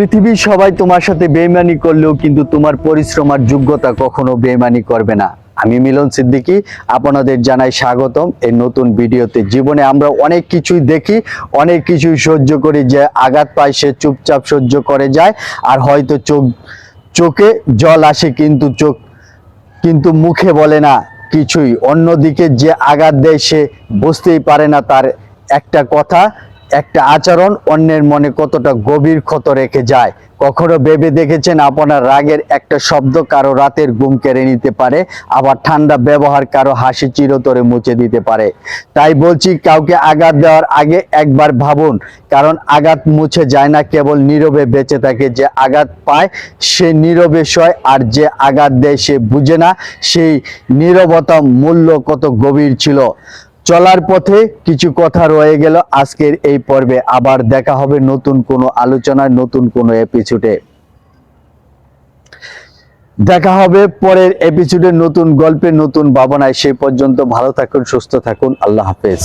পৃথিবীর সবাই তোমার সাথে বেইমানি করলেও কিন্তু তোমার পরিশ্রম আর যোগ্যতা কখনো বেইমানি করবে না। আমি মিলন সিদ্দিকী, আপনাদের জানাই স্বাগতম এই নতুন ভিডিওতে। জীবনে আমরা অনেক কিছুই দেখি, অনেক কিছুই সহ্য করি যে আঘাত পায়, সে চুপচাপ সহ্য করে যায়, আর হয়তো চোখ, চোখে জল আসে কিন্তু চোখ, কিন্তু মুখে বলে না কিছুই। অন্যদিকে যে আঘাত দেয় সে বুঝতেই পারে না তার একটা কথা একটা আচরণ অন্যের মনে কতটা গভীর ক্ষত রেখে যায়। কখনো ভেবে দেখেছেন আপনার রাগের একটা শব্দ কারও রাতের ঘুম কেড়ে নিতে পারে, আবার ঠান্ডা ব্যবহার কারও হাসি চিরতরে মুছে দিতে পারে। তাই বলছি, কাউকে আঘাত দেওয়ার আগে একবার ভাবুন, কারণ আঘাত মুছে যায় না কেবল নীরবে বেঁচে থাকে যে আঘাত পায়, সে নীরবে সয়, আর যে আঘাত দেয় সে বুঝে না, সেই নীরবতা মূল্য কত গভীর ছিল। চলার পথে কিছু কথা রয়ে গেল। আজকের এই পর্বে আবার দেখা হবে নতুন কোনো আলোচনায়, নতুন কোনো এপিসোডে দেখা হবে পরের এপিসোডে নতুন গল্পে, নতুন ভাবনায়। সেই পর্যন্ত ভালো থাকুন, সুস্থ থাকুন। আল্লাহ হাফেজ।